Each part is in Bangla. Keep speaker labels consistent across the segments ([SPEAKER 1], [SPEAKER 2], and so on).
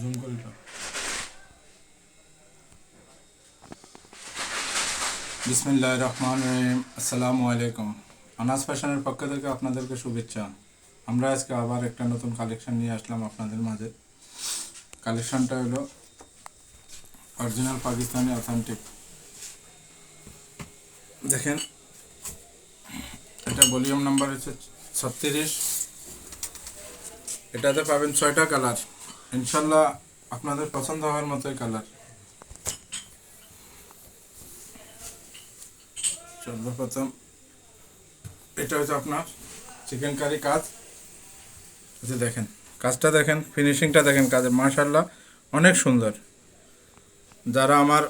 [SPEAKER 1] জুম করে দাও বিসমিল্লাহ রহমান রহিম। আসসালামু আলাইকুম। আনাস ফ্যাশনের পক্ষ থেকে আপনাদেরকে শুভেচ্ছা। আমরা আজকে আবার একটা নতুন কালেকশন নিয়ে আসলাম আপনাদের মাঝে। কালেকশনটা হলো অরিজিনাল পাকিস্তানি অথেন্টিক দেখেন, এটা ভলিউম নাম্বার হচ্ছে ছত্রিশ। এটাতে পাবেন ছয়টা কালার। ইনশাল্লাহ আপনাদের পছন্দ হওয়ার মতোই কালার সর্বপ্রথম, এটা হচ্ছে আপনার চিকেন কারি কাজ। যে দেখেন, কাজটা দেখেন ফিনিশিংটা দেখেন কাজের মার্শাল্লাহ অনেক সুন্দর। যারা আমার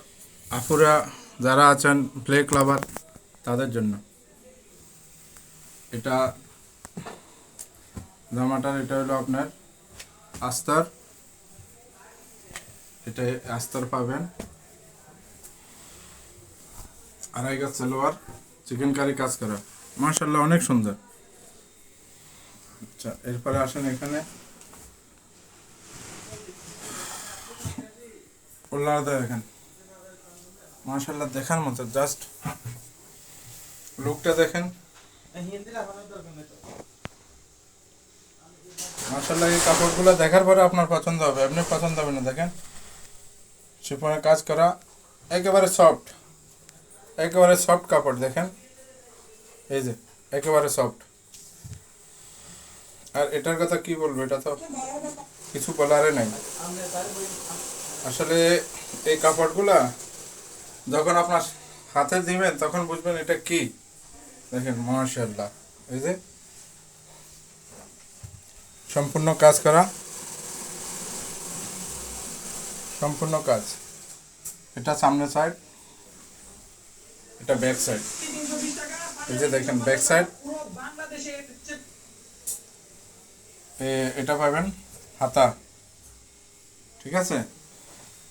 [SPEAKER 1] আপুরা, যারা আছেন প্লে ক্লাবার তাদের জন্য। এটা জামাটার, এটা হলো আপনার আস্তর। এটা আস্তর পাবেন। আড়াই গাছ সালোয়ার চিকেন কারি কাজ করা। মার্শাল্লাহ অনেক সুন্দর। আচ্ছা এরপরে আসেন এখানে। উল্লাদা দেখেন। দেখার মতো, জাস্ট লুকটা দেখেন। মার্শাল্লাহ এই কাপড়গুলো দেখার পরে আপনার পছন্দ হবে। আপনি পছন্দ হবে না, দেখেন। শিপনের কাজ করা একেবারে সফট একেবারে সফট কাপড়, দেখেন। এই যে, একেবারে সফট আর এটার কথা কি বলব, এটা তো কিছু বলারে নাই। আসলে এই কাপড়গুলা যখন আপনার হাতে দিবেন, তখন বুঝবেন এটা কি। দেখেন মাশাল্লাহ এই যে, সম্পূর্ণ কাজ করা। সম্পূর্ণ কাজ। এটা সামনে সাইড এটা ব্যাক সাইড এই যে দেখেন ব্যাক সাইড এটা পাবেন হাতা। ঠিক আছে?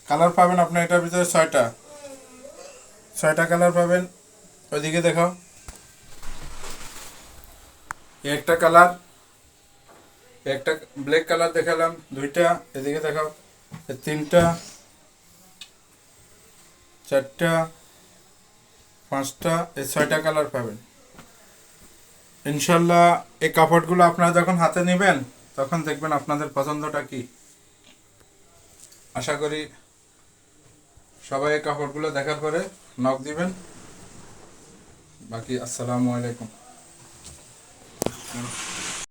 [SPEAKER 1] কালার পাবেন আপনার, এটার ভিতরে ছয়টা। ছয়টা কালার পাবেন। ওইদিকে দেখাও একটা কালার একটা ব্ল্যাক কালার দেখালাম, দুইটা। এদিকে দেখাও তিনটা, চারটা, পাঁচটা এই ছয়টা কালার পাবেন। ইনশাল্লাহ এই কাপড়গুলো আপনারা যখন হাতে নেবেন, তখন দেখবেন আপনাদের পছন্দটা কি। আশা করি সবাই এই কাপড়গুলো দেখার পরে নখ দিবেন। বাকি, আসসালামু আলাইকুম।